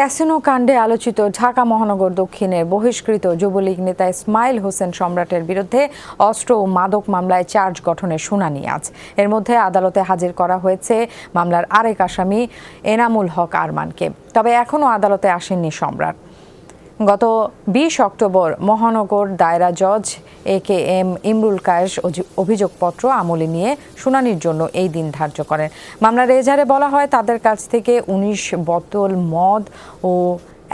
Casino কাণ্ডে আলোচিত ঢাকা মহানগর দক্ষিণের বহিষ্কৃত যুবলীগ নেতা ইসমাইল হোসেন সম্রাটের বিরুদ্ধে অস্ত্র ও মাদক মামলায় চার্জ গঠনের শুনানি আজ। এর মধ্যে আদালতে হাজির করা হয়েছে মামলার আরেক আসামি এনামুল হক আরমানকে। তবে এখনও আদালতে আসেননি সম্রাট। গত বিশ অক্টোবর মহানগর দায়রা জজ A K M Imrul Kayes অভিযোগপত্র আমলে নিয়ে শুনানির জন্য এই দিন ধার্য করেন। মামলার এজাহারে বলা হয়, তাদের কাছ থেকে উনিশ বোতল মদ ও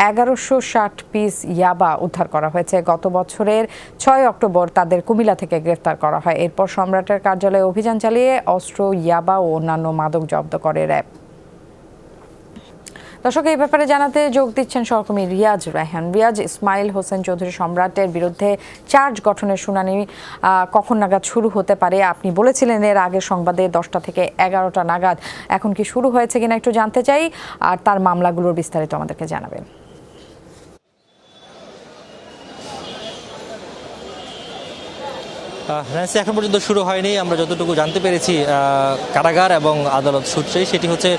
এগারোশো ষাট পিস ইয়াবা উদ্ধার করা হয়েছে। গত বছরের ছয় অক্টোবর তাদের কুমিল্লা থেকে গ্রেফতার করা হয়। এরপর সম্রাটের কার্যালয়ে অভিযান চালিয়ে অস্ত্র, ইয়াবা ও অন্যান্য মাদক জব্দ করে র্যাব। দর্শক, এই ব্যাপারে জানাতে যোগ দিচ্ছেন সহকর্মী রিয়াজ রায়হান রিয়াজ, ইসমাইল হোসেন চৌধুরী সম্রাটের বিরুদ্ধে চার্জ গঠনের শুনানি কখন নাগাদ শুরু হতে পারে? আপনি বলেছিলেন এর আগের সংবাদে দশটা থেকে এগারোটা নাগাদ। এখন কি শুরু হয়েছে কিনা একটু জানতে চাই, আর তার মামলাগুলোর বিস্তারিত আমাদেরকে জানাবেন। ন্যান্সি এখন পর্যন্ত শুরু হয়নি। আমরা যতটুকু জানতে পেরেছি কারাগার এবং আদালত সূত্রে সেটি হচ্ছে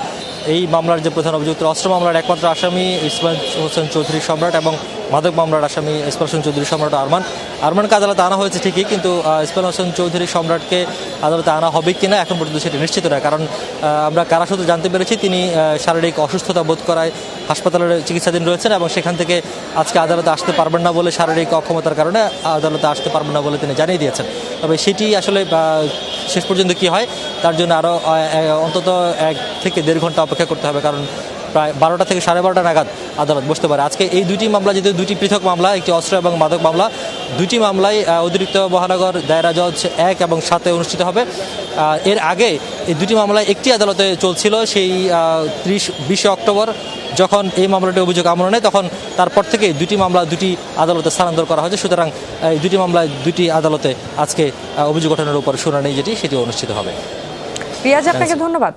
এই মামলার যে প্রধান অভিযুক্ত, অস্ত্র মামলার একমাত্র আসামি ইসমাইল হোসেন চৌধুরী সম্রাট এবং মাদক মামলার আসামি ইসমাইল হোসেন চৌধুরী সম্রাট আরমান। আরমানকে আদালতে আনা হয়েছে ঠিকই, কিন্তু ইসমাইল হোসেন চৌধুরী সম্রাটকে আদালতে আনা হবে কি না এখন পর্যন্ত সেটি নিশ্চিত নয়। কারণ আমরা কারা সূত্রে জানতে পেরেছি, তিনি শারীরিক অসুস্থতা বোধ করায় হাসপাতালের চিকিৎসাধীন রয়েছেন এবং সেখান থেকে আজকে আদালতে আসতে পারবেন না বলে শারীরিক অক্ষমতার কারণে আদালতে আসতে পারবেন না বলে তিনি জানিয়ে দিয়েছেন। তবে সেটি আসলে শেষ পর্যন্ত কি হয়? তার জন্য আরও অন্তত এক থেকে দেড় ঘণ্টা অপেক্ষা করতে হবে, কারণ প্রায় বারোটা থেকে সাড়ে বারোটা নাগাদ আদালত বসতে পারে। আজকে এই দুটি মামলা, যেহেতু দুটি পৃথক মামলা, একটি অস্ত্র এবং মাদক মামলা দুটি মামলায় অতিরিক্ত মহানগর দায়রা জজ এক এবং সাতে অনুষ্ঠিত হবে। এর আগে এই দুটি মামলায় একটি আদালতে চলছিল সেই ত্রিশ, বিশে অক্টোবর, যখন এই মামলাটি অভিযোগ নেয় তখন তারপর থেকে দুটি মামলা দুটি আদালতে স্থানান্তর করা হয়েছে। সুতরাং এই দুটি মামলায় দুটি আদালতে আজকে অভিযোগ গঠনের উপর শুনানি, যেটি সেটি অনুষ্ঠিত হবে। রিয়াজ আপনাকে ধন্যবাদ।